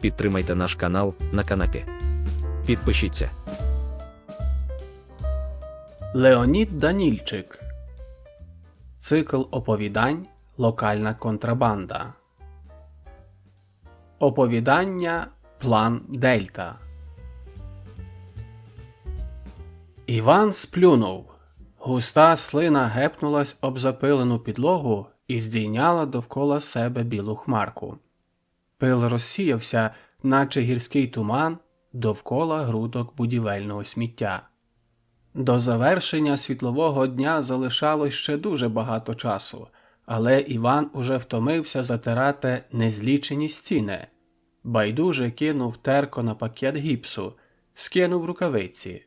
Підтримайте наш канал на канапі. Підпишіться. Леонід Данільчик. Цикл оповідань Локальна контрабанда. Оповідання План Дельта. Іван сплюнув. Густа слина гепнулась об запилену підлогу і здійняла довкола себе білу хмарку. Пил розсіявся, наче гірський туман, довкола грудок будівельного сміття. До завершення світлового дня залишалось ще дуже багато часу, але Іван уже втомився затирати незлічені стіни. Байдуже кинув терко на пакет гіпсу, скинув рукавиці,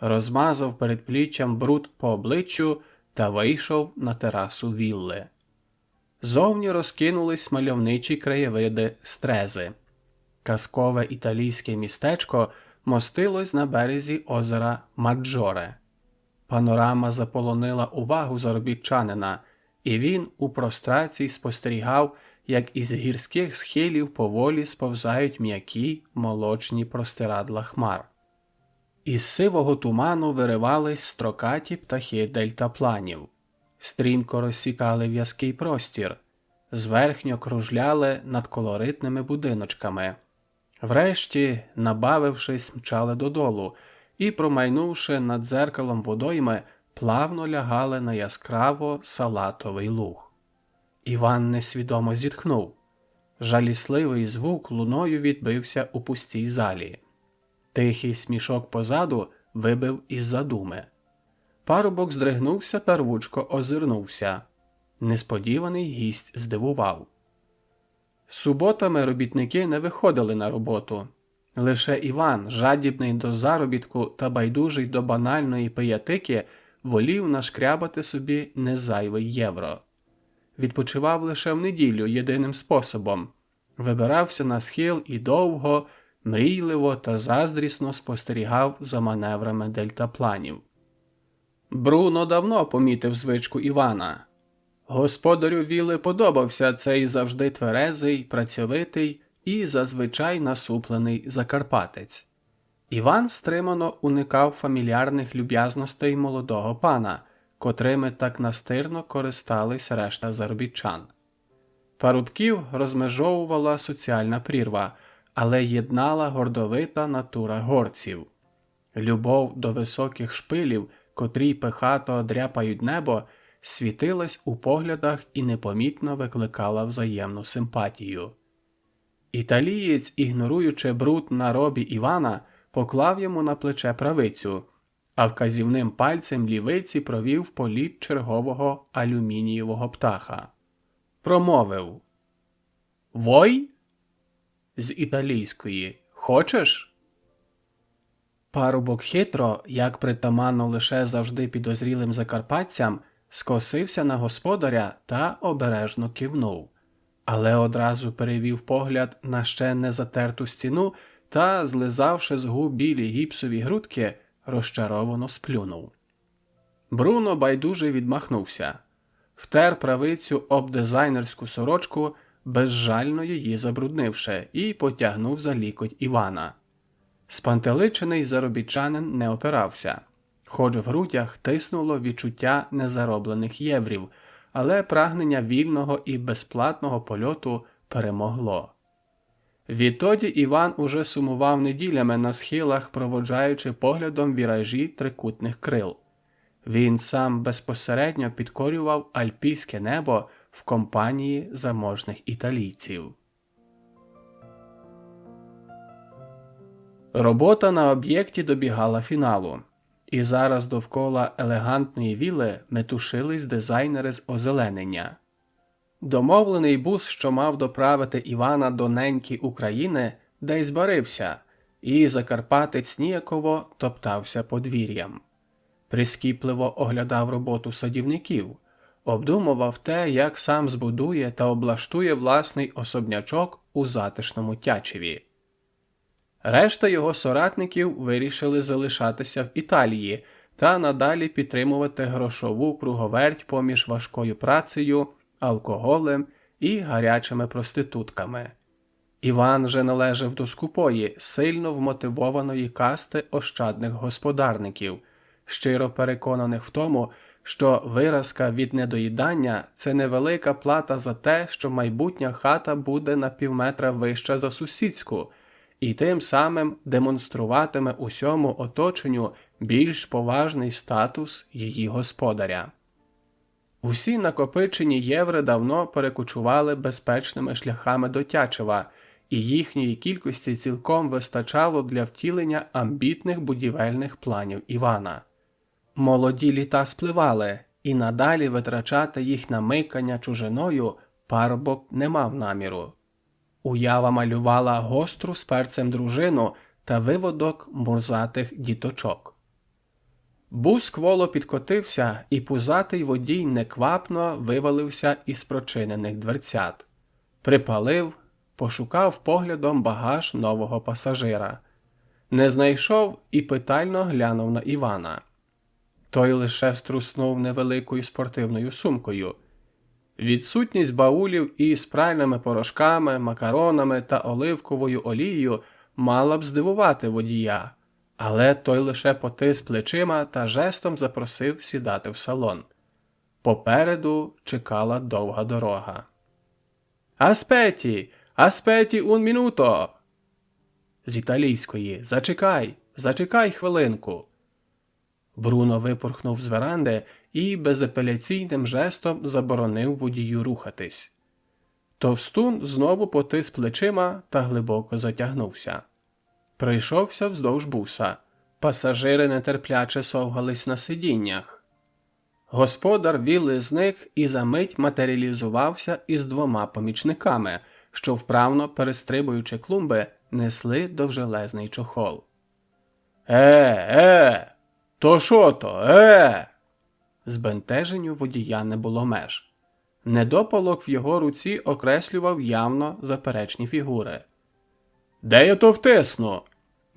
розмазав перед пліччям бруд по обличчю та вийшов на терасу вілли. Зовні розкинулись мальовничі краєвиди стрези. Казкове італійське містечко мостилось на березі озера Маджоре. Панорама заполонила увагу заробітчанина, і він у прострації спостерігав, як із гірських схилів поволі сповзають м'які молочні простирадла хмар. Із сивого туману виривались строкаті птахи дельтапланів, стрімко розсікали в'язкий простір, зверхньо кружляли над колоритними будиночками. Врешті, набавившись, мчали додолу і, промайнувши над дзеркалом водойми, плавно лягали на яскраво салатовий луг. Іван несвідомо зітхнув. Жалісливий звук луною відбився у пустій залі. Тихий смішок позаду вибив із задуми. Парубок здригнувся та рвучко озирнувся. Несподіваний гість здивував. Суботами робітники не виходили на роботу. Лише Іван, жадібний до заробітку та байдужий до банальної пиятики, волів нашкрябати собі незайвий євро. Відпочивав лише в неділю єдиним способом вибирався на схил і довго, мрійливо та заздрісно спостерігав за маневрами дельтапланів. Бруно давно помітив звичку Івана. Господарю віли подобався цей завжди тверезий, працьовитий і зазвичай насуплений закарпатець. Іван стримано уникав фамільярних люб'язностей молодого пана, котрими так настирно користались решта заробітчан. Парубків розмежовувала соціальна прірва, але єднала гордовита натура горців. Любов до високих шпилів, котрі пихато дряпають небо, світилась у поглядах і непомітно викликала взаємну симпатію. Італієць, ігноруючи бруд на робі Івана, поклав йому на плече правицю, а вказівним пальцем лівиці провів політ чергового алюмінієвого птаха. Промовив Вой? З італійської Хочеш? Парубок хитро, як притаманно лише завжди підозрілим закарпатцям, скосився на господаря та обережно кивнув, але одразу перевів погляд на ще не затерту стіну та, злизавши з губ білі гіпсові грудки, розчаровано сплюнув. Бруно байдуже відмахнувся, втер правицю об дизайнерську сорочку, безжально її забруднивши, і потягнув за лікоть Івана. Спантеличений заробітчанин не опирався, хоч в грудях тиснуло відчуття незароблених єврів, але прагнення вільного і безплатного польоту перемогло. Відтоді Іван уже сумував неділями на схилах, проводжаючи поглядом віражі трикутних крил. Він сам безпосередньо підкорював альпійське небо в компанії заможних італійців. Робота на об'єкті добігала фіналу, і зараз довкола елегантної віли метушились дизайнери з озеленення. Домовлений бус, що мав доправити Івана до неньки України, десь збарився, і Закарпатець ніяково топтався подвір'ям. Прискіпливо оглядав роботу садівників, обдумував те, як сам збудує та облаштує власний особнячок у затишному Тячеві. Решта його соратників вирішили залишатися в Італії та надалі підтримувати грошову круговерть поміж важкою працею, алкоголем і гарячими проститутками. Іван же належав до скупої, сильно вмотивованої касти ощадних господарників, щиро переконаних в тому, що виразка від недоїдання це невелика плата за те, що майбутня хата буде на півметра вища за сусідську, і тим самим демонструватиме усьому оточенню більш поважний статус її господаря. Усі накопичені єври давно перекочували безпечними шляхами до Тячева, і їхньої кількості цілком вистачало для втілення амбітних будівельних планів Івана. Молоді літа спливали, і надалі витрачати їх на микання чужиною парубок не мав наміру. Уява малювала гостру з перцем дружину та виводок мурзатих діточок. Бус кволо підкотився, і пузатий водій неквапно вивалився із прочинених дверцят. Припалив, пошукав поглядом багаж нового пасажира. Не знайшов і питально глянув на Івана. Той лише струснув невеликою спортивною сумкою. Відсутність баулів із пральними порошками, макаронами та оливковою олією мала б здивувати водія, але той лише потис плечима та жестом запросив сідати в салон. Попереду чекала довга дорога. Аспеті, аспеті un minuto!» З італійської Зачекай, зачекай хвилинку. Бруно випорхнув з веранди і безапеляційним жестом заборонив водію рухатись. Товстун знову потис плечима та глибоко затягнувся. Прийшовся вздовж буса. Пасажири нетерпляче совгались на сидіннях. Господар віли зник і за мить матеріалізувався із двома помічниками, що, вправно перестрибуючи клумби, несли довжелезний чохол. Е, е, то що то, е? Збентеженню водія не було меж. Недопалок в його руці окреслював явно заперечні фігури. Де я то втисну?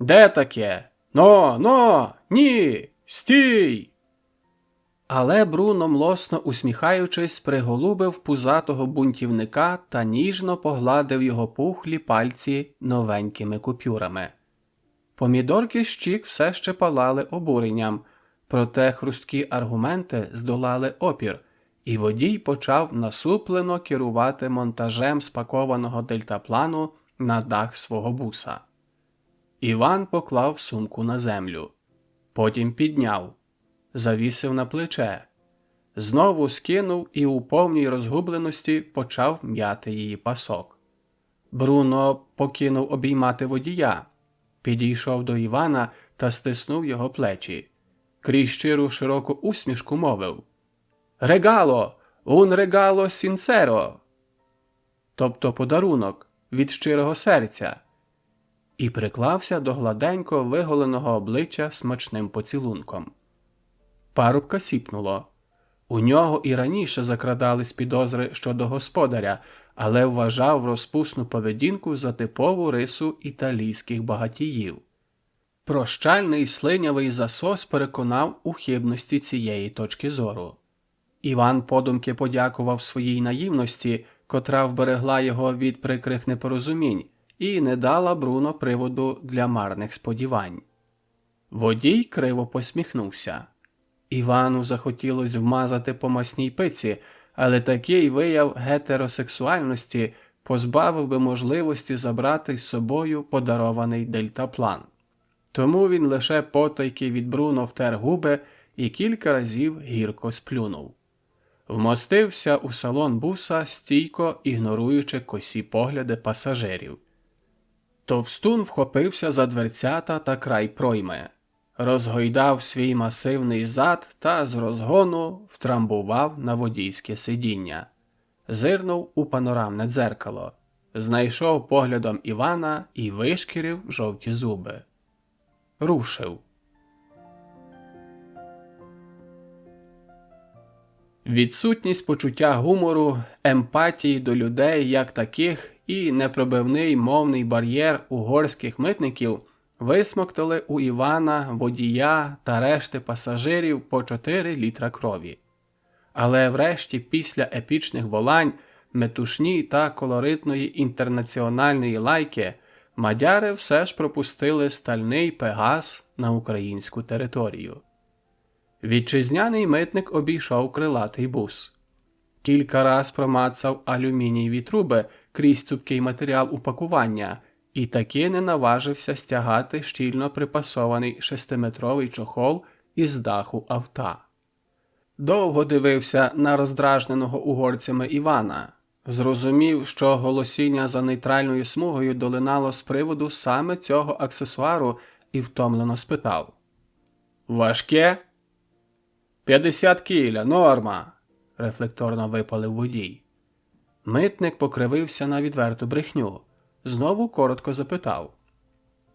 Де таке? Но, но, ні, стій. Але Бруно, млосно усміхаючись, приголубив пузатого бунтівника та ніжно погладив його пухлі пальці новенькими купюрами. Помідорки щік все ще палали обуренням, проте хрусткі аргументи здолали опір, і водій почав насуплено керувати монтажем спакованого дельтаплану на дах свого буса. Іван поклав сумку на землю, потім підняв, завісив на плече, знову скинув і у повній розгубленості почав м'яти її пасок. Бруно покинув обіймати водія, підійшов до Івана та стиснув його плечі. Крізь щиру широку усмішку мовив Регало, un регало сінцеро, тобто подарунок від щирого серця, і приклався до гладенько виголеного обличчя смачним поцілунком. Парубка сіпнуло. У нього і раніше закрадались підозри щодо господаря, але вважав розпусну поведінку за типову рису італійських багатіїв. Прощальний слинявий засос переконав у хибності цієї точки зору. Іван подумки подякував своїй наївності, котра вберегла його від прикрих непорозумінь, і не дала Бруно приводу для марних сподівань. Водій криво посміхнувся. Івану захотілось вмазати по масній пиці, але такий вияв гетеросексуальності позбавив би можливості забрати з собою подарований дельтаплан. Тому він лише потайки від Бруно втер губи і кілька разів гірко сплюнув. Вмостився у салон буса, стійко ігноруючи косі погляди пасажирів. Товстун вхопився за дверцята та край пройми, розгойдав свій масивний зад та з розгону втрамбував на водійське сидіння, зирнув у панорамне дзеркало, знайшов поглядом Івана і вишкірив жовті зуби. Рушив. Відсутність почуття гумору, емпатії до людей як таких і непробивний мовний бар'єр угорських митників висмоктали у Івана, водія та решти пасажирів по 4 літра крові. Але врешті, після епічних волань, метушні та колоритної інтернаціональної лайки, мадяри все ж пропустили стальний пегас на українську територію. Вітчизняний митник обійшов крилатий бус. Кілька раз промацав алюмінієві труби крізь цупкий матеріал упакування і таки не наважився стягати щільно припасований шестиметровий чохол із даху авта. Довго дивився на роздражненого угорцями Івана. Зрозумів, що голосіння за нейтральною смугою долинало з приводу саме цього аксесуару і втомлено спитав Важке? 50 кіля, норма. рефлекторно випалив водій. Митник покривився на відверту брехню. Знову коротко запитав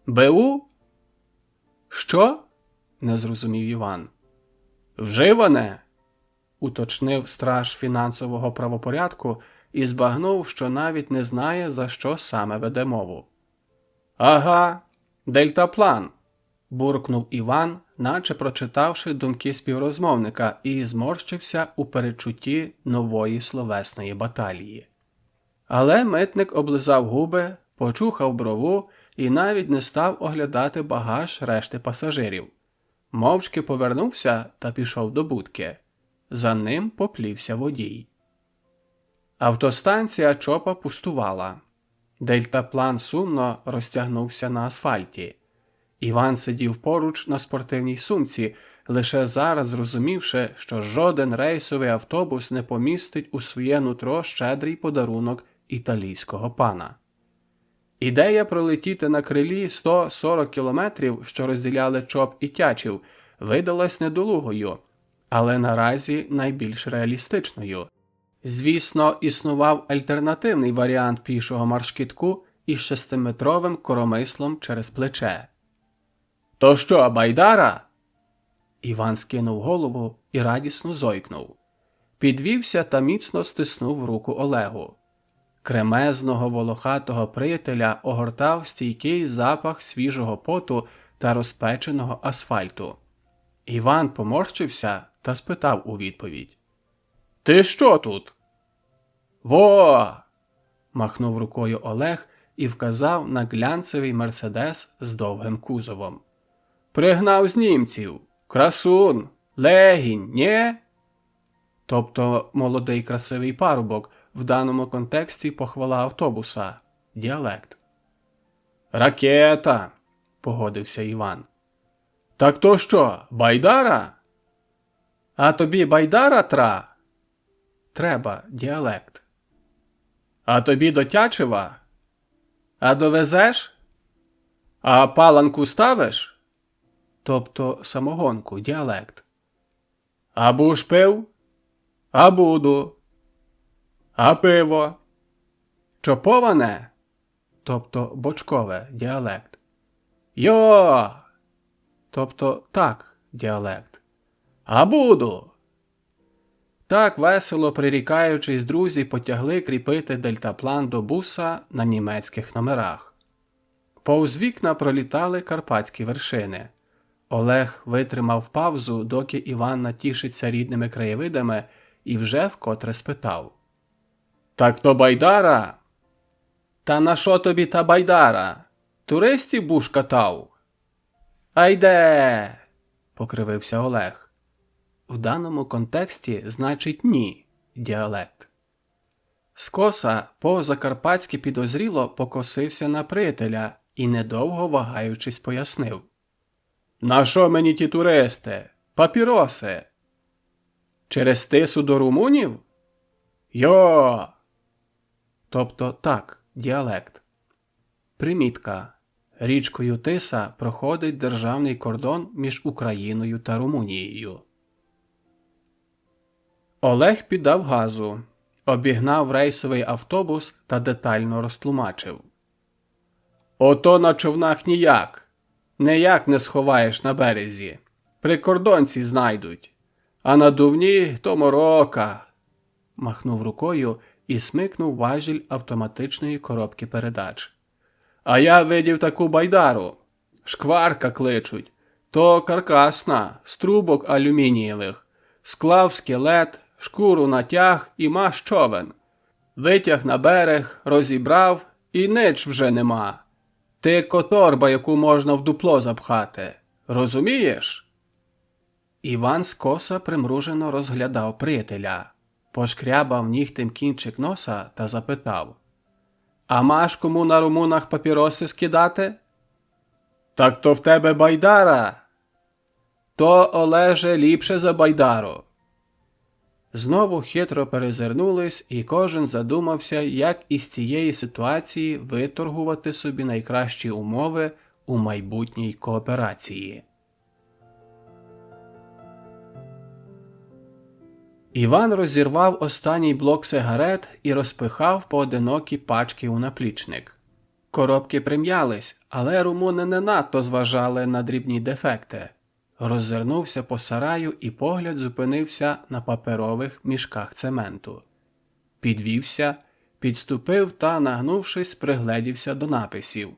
БУ? Що? не зрозумів Іван. Вживане? уточнив страж фінансового правопорядку і збагнув, що навіть не знає, за що саме веде мову. Ага, дельтаплан. буркнув Іван, наче прочитавши думки співрозмовника, і зморщився у перечутті нової словесної баталії. Але митник облизав губи, почухав брову і навіть не став оглядати багаж решти пасажирів. Мовчки повернувся та пішов до будки. За ним поплівся водій. Автостанція чопа пустувала. Дельтаплан сумно розтягнувся на асфальті. Іван сидів поруч на спортивній сумці, лише зараз зрозумівши, що жоден рейсовий автобус не помістить у своє нутро щедрий подарунок італійського пана. Ідея пролетіти на крилі 140 кілометрів, що розділяли чоп і тячів, видалась недолугою, але наразі найбільш реалістичною. Звісно, існував альтернативний варіант пішого маршкітку із шестиметровим коромислом через плече. То що, байдара? Іван скинув голову і радісно зойкнув. Підвівся та міцно стиснув руку Олегу. Кремезного волохатого приятеля огортав стійкий запах свіжого поту та розпеченого асфальту. Іван поморщився та спитав у відповідь: Ти що тут? Во. махнув рукою Олег і вказав на глянцевий мерседес з довгим кузовом. Пригнав з німців. Красун, легінь, нє? Тобто молодий красивий парубок в даному контексті похвала автобуса, діалект. Ракета, погодився Іван. Так то що, байдара? А тобі байдара тра? Треба діалект. А тобі до Тячева? А довезеш? А паланку ставиш? Тобто самогонку, діалект. А буш пив? А буду. А пиво? Чоповане? Тобто бочкове діалект. Йо. Тобто так, діалект. А буду. Так весело прирікаючись, друзі потягли кріпити дельтаплан до буса на німецьких номерах. Повз вікна пролітали карпатські вершини. Олег витримав павзу, доки Іван натішиться рідними краєвидами, і вже вкотре спитав Так то байдара? Та на що тобі та байдара? Туристів буш катав? Айде. покривився Олег. В даному контексті значить ні діалект. Скоса по закарпатськи підозріло покосився на приятеля і, недовго вагаючись, пояснив На що мені ті туристи? Папіроси? Через тису до румунів? Йо. Тобто так, діалект. Примітка. Річкою Тиса проходить державний кордон між Україною та Румунією. Олег піддав газу, обігнав рейсовий автобус та детально розтлумачив. Ото на човнах ніяк. Ніяк не сховаєш на березі. Прикордонці знайдуть. А на дувні то морока. махнув рукою і смикнув важіль автоматичної коробки передач. А я видів таку байдару. Шкварка кличуть. То каркасна, з трубок алюмінієвих, склав скелет, шкуру натяг і маш човен. Витяг на берег, розібрав і нич вже нема. Ти которба, яку можна в дупло запхати. Розумієш? Іван скоса примружено розглядав приятеля, пошкрябав нігтем кінчик носа та запитав А маш кому на румунах папіроси скидати? Так то в тебе байдара. То Олеже ліпше за байдару. Знову хитро перезирнулись, і кожен задумався, як із цієї ситуації виторгувати собі найкращі умови у майбутній кооперації. Іван розірвав останній блок сигарет і розпихав поодинокі пачки у наплічник. Коробки прим'ялись, але румуни не надто зважали на дрібні дефекти. Роззирнувся по сараю і погляд зупинився на паперових мішках цементу. Підвівся, підступив та, нагнувшись, пригледівся до написів.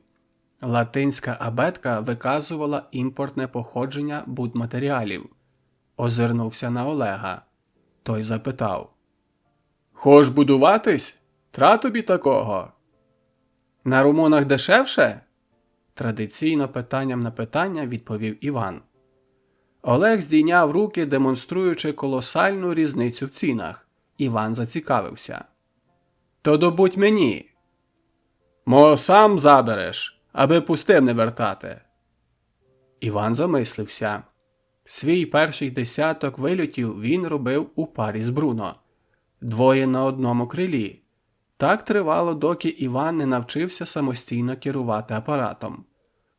Латинська абетка виказувала імпортне походження будматеріалів. Озирнувся на Олега. Той запитав Хош будуватись? Тра тобі такого? На румунах дешевше? Традиційно питанням на питання відповів Іван. Олег здійняв руки, демонструючи колосальну різницю в цінах. Іван зацікавився. То добудь мені. Мо сам забереш, аби пустим не вертати. Іван замислився. Свій перший десяток вильотів він робив у парі з Бруно, двоє на одному крилі. Так тривало, доки Іван не навчився самостійно керувати апаратом.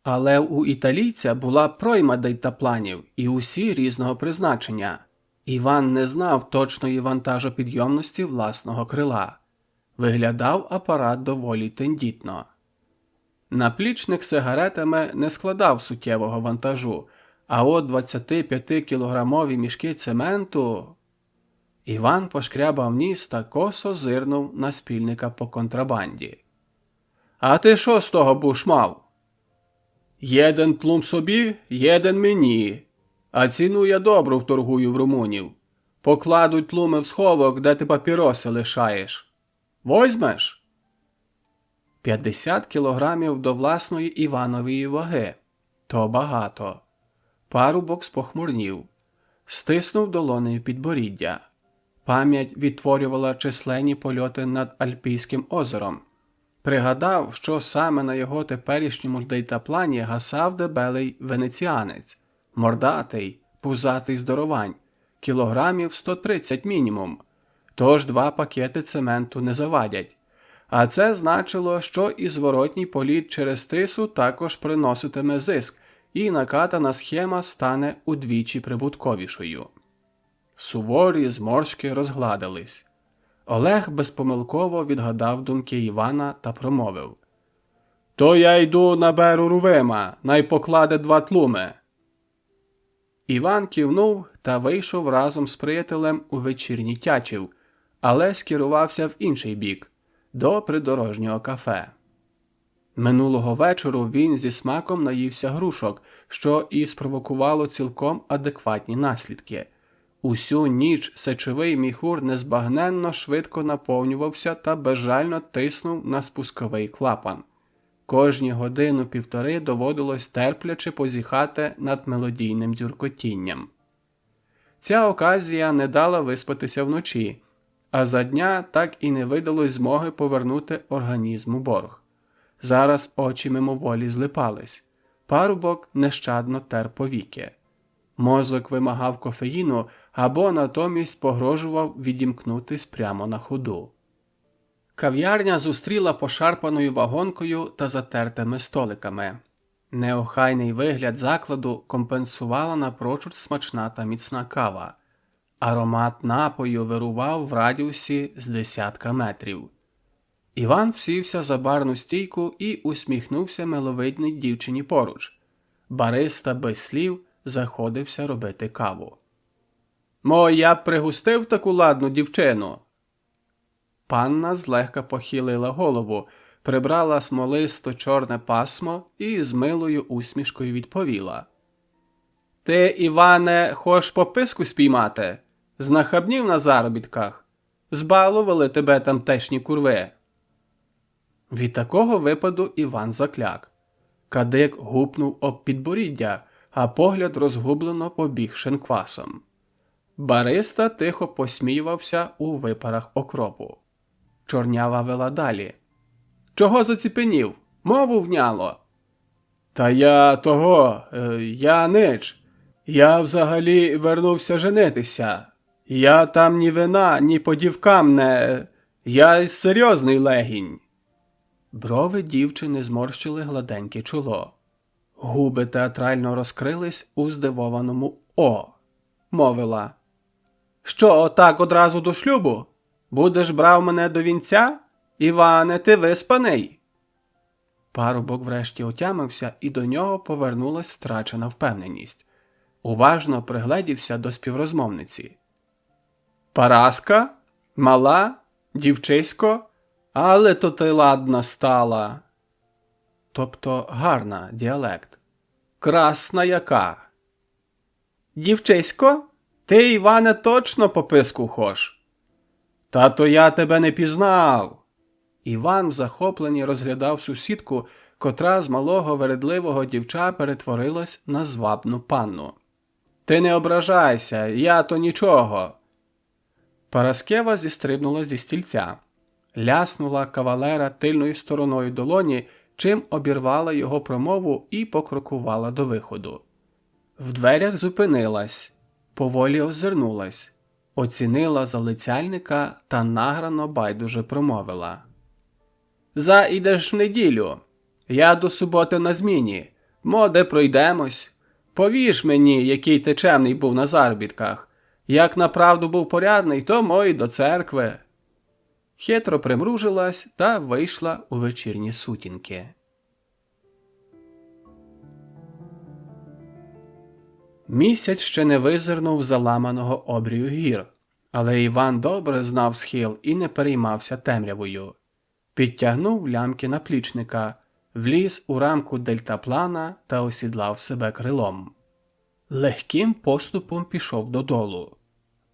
Але у італійця була пройма дейтапланів і усі різного призначення. Іван не знав точної вантажопідйомності власного крила. Виглядав апарат доволі тендітно. Наплічник сигаретами не складав суттєвого вантажу, а от 25-кілограмові мішки цементу. Іван пошкрябав ніс та косо зирнув на спільника по контрабанді. А ти що з того буш мав? Єден тлум собі, єден мені. А ціну я добру вторгую в румунів. Покладуть тлуми в сховок, де ти папіроси лишаєш. Возьмеш? 50 кілограмів до власної Іванової ваги. То багато. Парубок спохмурнів, стиснув долонею підборіддя. Пам'ять відтворювала численні польоти над Альпійським озером. Пригадав, що саме на його теперішньому дейтаплані гасав дебелий венеціанець, мордатий, пузатий здоровань, кілограмів 130 мінімум. Тож два пакети цементу не завадять. А це значило, що і зворотній політ через тису також приноситиме зиск, і накатана схема стане удвічі прибутковішою. Суворі зморшки розгладились. Олег безпомилково відгадав думки Івана та промовив То я йду наберу Рувима, най покладе два тлуми. Іван кивнув та вийшов разом з приятелем у вечірній тячів, але скерувався в інший бік до придорожнього кафе. Минулого вечору він зі смаком наївся грушок, що і спровокувало цілком адекватні наслідки. Усю ніч сечовий міхур незбагненно швидко наповнювався та безжально тиснув на спусковий клапан. Кожні годину півтори доводилось терпляче позіхати над мелодійним дзюркотінням. Ця оказія не дала виспатися вночі, а за дня так і не видалось змоги повернути організму борг. Зараз очі мимоволі злипались. Парубок нещадно тер повіки. Мозок вимагав кофеїну або натомість погрожував відімкнутись прямо на ходу. Кав'ярня зустріла пошарпаною вагонкою та затертими столиками. Неохайний вигляд закладу компенсувала напрочуд смачна та міцна кава. Аромат напою вирував в радіусі з десятка метрів. Іван всівся за барну стійку і усміхнувся миловидній дівчині поруч. Бариста без слів заходився робити каву. Мо я б пригустив таку ладну дівчину. Панна злегка похилила голову, прибрала смолисто чорне пасмо і з милою усмішкою відповіла. Ти, Іване, хош пописку спіймати? Знахабнів на заробітках. Збалували тебе тамтешні курви. Від такого випаду Іван закляк. Кадик гупнув об підборіддя, а погляд розгублено побіг шинквасом. Бариста тихо посміювався у випарах окропу. Чорнява вела далі. Чого заціпенів? Мову вняло. Та я того, е, я нич. Я взагалі вернувся женитися. Я там ні вина, ні по дівкам не. Я серйозний легінь. Брови дівчини зморщили гладеньке чоло. Губи театрально розкрились у здивованому О. Мовила. Що, отак одразу до шлюбу? Будеш брав мене до вінця? Іване, ти виспаний. Парубок врешті отямився, і до нього повернулась втрачена впевненість. Уважно пригледівся до співрозмовниці. Параска? Мала? Дівчисько? Але то ти ладна стала. Тобто гарна діалект. Красна яка. Дівчисько, ти, Іване, точно по писку хош. Та то я тебе не пізнав. Іван в захопленні розглядав сусідку, котра з малого вередливого дівча перетворилась на звабну панну. Ти не ображайся, я то нічого. Параскева зістрибнула зі стільця, ляснула кавалера тильною стороною долоні, чим обірвала його промову і покрокувала до виходу. В дверях зупинилась, поволі озирнулась, оцінила залицяльника та награно байдуже промовила. Заїдеш в неділю. Я до суботи на зміні. Моде пройдемось. Повіж мені, який ти чемний був на заробітках. Як направду був порядний, то мой до церкви. Хитро примружилась та вийшла у вечірні сутінки. Місяць ще не визирнув заламаного обрію гір, але Іван добре знав схил і не переймався темрявою. Підтягнув лямки наплічника, вліз у рамку дельтаплана та осідлав себе крилом. Легким поступом пішов додолу.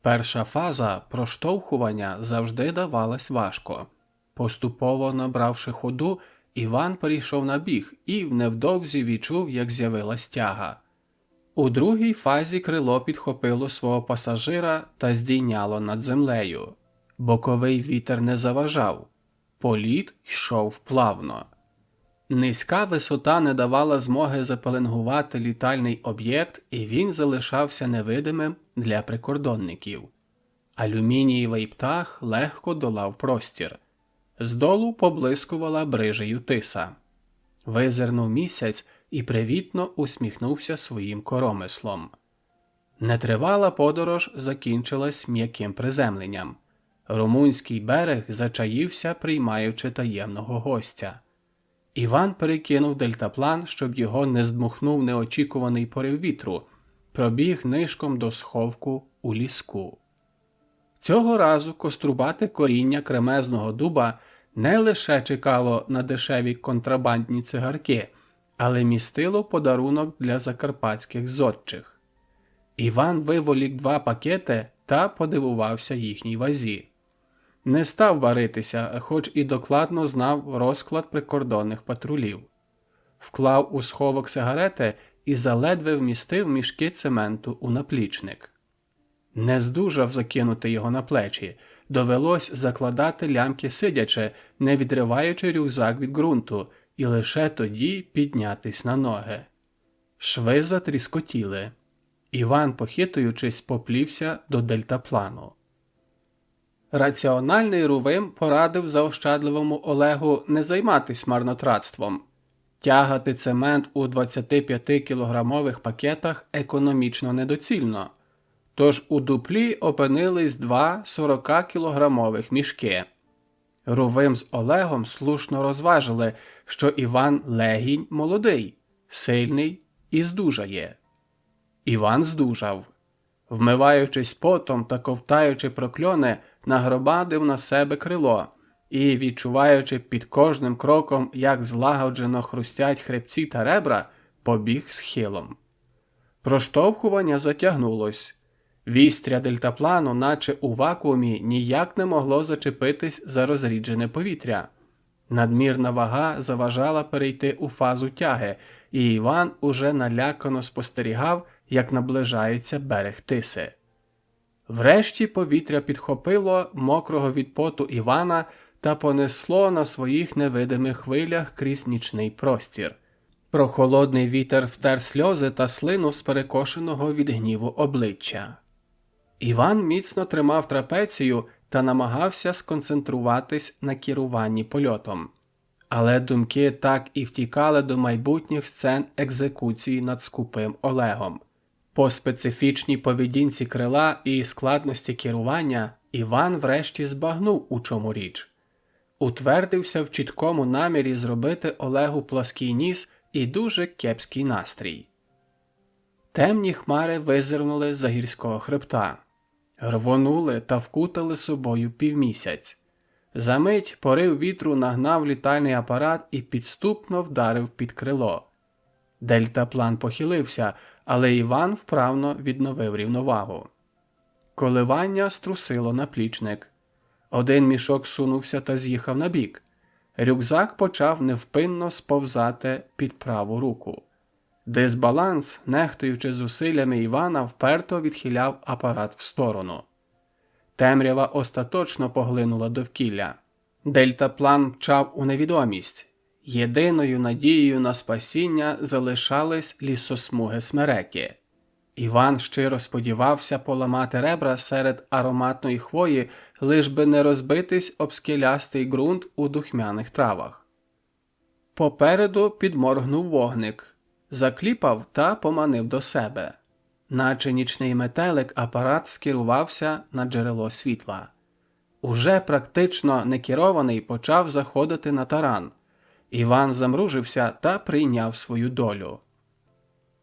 Перша фаза проштовхування завжди давалась важко. Поступово набравши ходу, Іван перейшов на біг і невдовзі відчув, як з'явилась тяга. У другій фазі крило підхопило свого пасажира та здійняло над землею. Боковий вітер не заважав, політ йшов плавно. Низька висота не давала змоги запеленгувати літальний об'єкт, і він залишався невидимим для прикордонників. Алюмінієвий птах легко долав простір. Здолу поблискувала брижею тиса. Визирнув місяць і привітно усміхнувся своїм коромислом. Нетривала подорож закінчилась м'яким приземленням. Румунський берег зачаївся, приймаючи таємного гостя. Іван перекинув дельтаплан, щоб його не здмухнув неочікуваний порив вітру, пробіг нишком до сховку у ліску. Цього разу кострубате коріння кремезного дуба не лише чекало на дешеві контрабандні цигарки, але містило подарунок для закарпатських зодчих. Іван виволік два пакети та подивувався їхній вазі. Не став баритися, хоч і докладно знав розклад прикордонних патрулів. Вклав у сховок сигарети і заледве вмістив мішки цементу у наплічник. Не здужав закинути його на плечі, довелось закладати лямки сидячи, не відриваючи рюкзак від ґрунту, і лише тоді піднятись на ноги. Шви затріскотіли. Іван, похитуючись, поплівся до дельтаплану. Раціональний Рувим порадив заощадливому Олегу не займатись марнотратством. Тягати цемент у 25-кілограмових пакетах економічно недоцільно. Тож у дуплі опинились два 40-кілограмових мішки. Рувим з Олегом слушно розважили, що Іван легінь молодий, сильний і здужає. Іван здужав. Вмиваючись потом та ковтаючи прокльони, нагромадив на себе крило і, відчуваючи під кожним кроком, як злагоджено хрустять хребці та ребра, побіг схилом. Проштовхування затягнулось. Вістря дельтаплану, наче у вакуумі, ніяк не могло зачепитись за розріджене повітря. Надмірна вага заважала перейти у фазу тяги, і Іван уже налякано спостерігав, як наближається берег тиси. Врешті повітря підхопило мокрого від поту Івана та понесло на своїх невидимих хвилях крізь нічний простір. Прохолодний вітер втер сльози та слину з перекошеного від гніву обличчя. Іван міцно тримав трапецію та намагався сконцентруватись на керуванні польотом. Але думки так і втікали до майбутніх сцен екзекуції над скупим Олегом. По специфічній поведінці крила і складності керування Іван врешті збагнув, у чому річ. Утвердився в чіткому намірі зробити Олегу плоский ніс і дуже кепський настрій. Темні хмари визирнули з-за гірського хребта, рвонули та вкутали собою півмісяць. Замить порив вітру нагнав літальний апарат і підступно вдарив під крило. Дельтаплан похилився, але Іван вправно відновив рівновагу. Коливання струсило наплічник. Один мішок сунувся та з'їхав на бік. Рюкзак почав невпинно сповзати під праву руку. Дисбаланс, нехтуючи зусиллями Івана, вперто відхиляв апарат в сторону. Темрява остаточно поглинула довкілля. Дельтаплан мчав у невідомість. Єдиною надією на спасіння залишались лісосмуги смереки. Іван щиро сподівався поламати ребра серед ароматної хвої, лиш би не розбитись об скелястий ґрунт у духмяних травах. Попереду підморгнув вогник, закліпав та поманив до себе. Наче нічний метелик апарат скерувався на джерело світла. Уже практично некерований почав заходити на таран. Іван замружився та прийняв свою долю.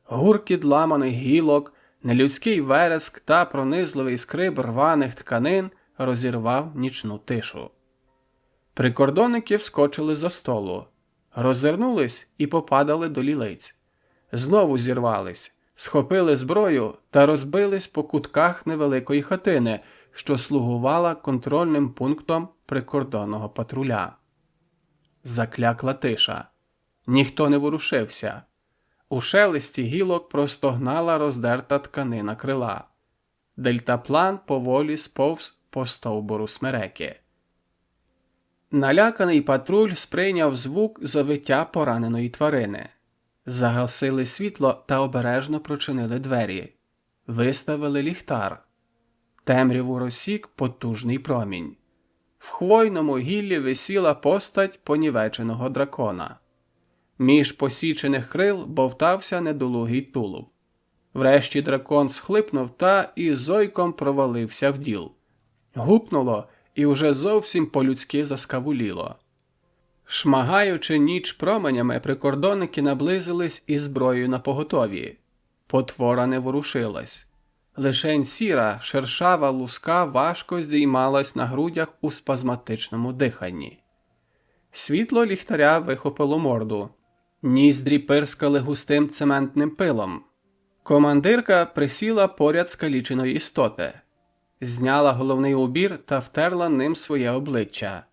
Гуркіт ламаних гілок, нелюдський вереск та пронизливий скрип рваних тканин розірвав нічну тишу. Прикордонники вскочили за столу, роззирнулись і попадали до лілиць. Знову зірвались, схопили зброю та розбились по кутках невеликої хатини, що слугувала контрольним пунктом прикордонного патруля. Заклякла тиша. Ніхто не ворушився. У шелесті гілок простогнала роздерта тканина крила. Дельтаплан поволі сповз по стовбуру смереки. Наляканий патруль сприйняв звук завиття пораненої тварини. Загасили світло та обережно прочинили двері. Виставили ліхтар. Темряву розсік потужний промінь. В хвойному гіллі висіла постать понівеченого дракона. Між посічених крил бовтався недолугий тулуб. Врешті дракон схлипнув та із зойком провалився в діл. Гупнуло і уже зовсім по-людськи заскавуліло. Шмагаючи ніч променями, прикордонники наблизились із зброєю на поготові. Потвора не ворушилась. Лишень сіра, шершава луска важко здіймалась на грудях у спазматичному диханні. Світло ліхтаря вихопило морду. Ніздрі пирскали густим цементним пилом. Командирка присіла поряд скаліченої істоти, зняла головний убір та втерла ним своє обличчя.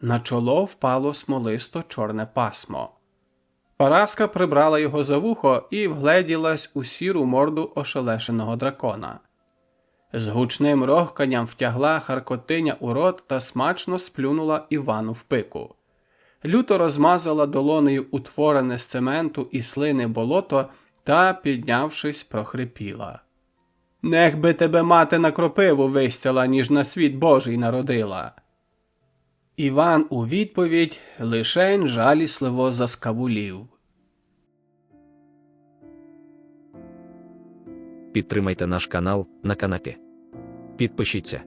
На чоло впало смолисто чорне пасмо. Параска прибрала його за вухо і вгледілась у сіру морду ошелешеного дракона. З гучним рохканням втягла харкотиня у рот та смачно сплюнула Івану в пику. Люто розмазала долонею утворене з цементу і слини болото та, піднявшись, прохрипіла. Нех би тебе мати на кропиву вистяла, ніж на світ Божий народила. Іван у відповідь лишень жалісливо заскавулів. Підтримайте наш канал на канапі. Підпишіться.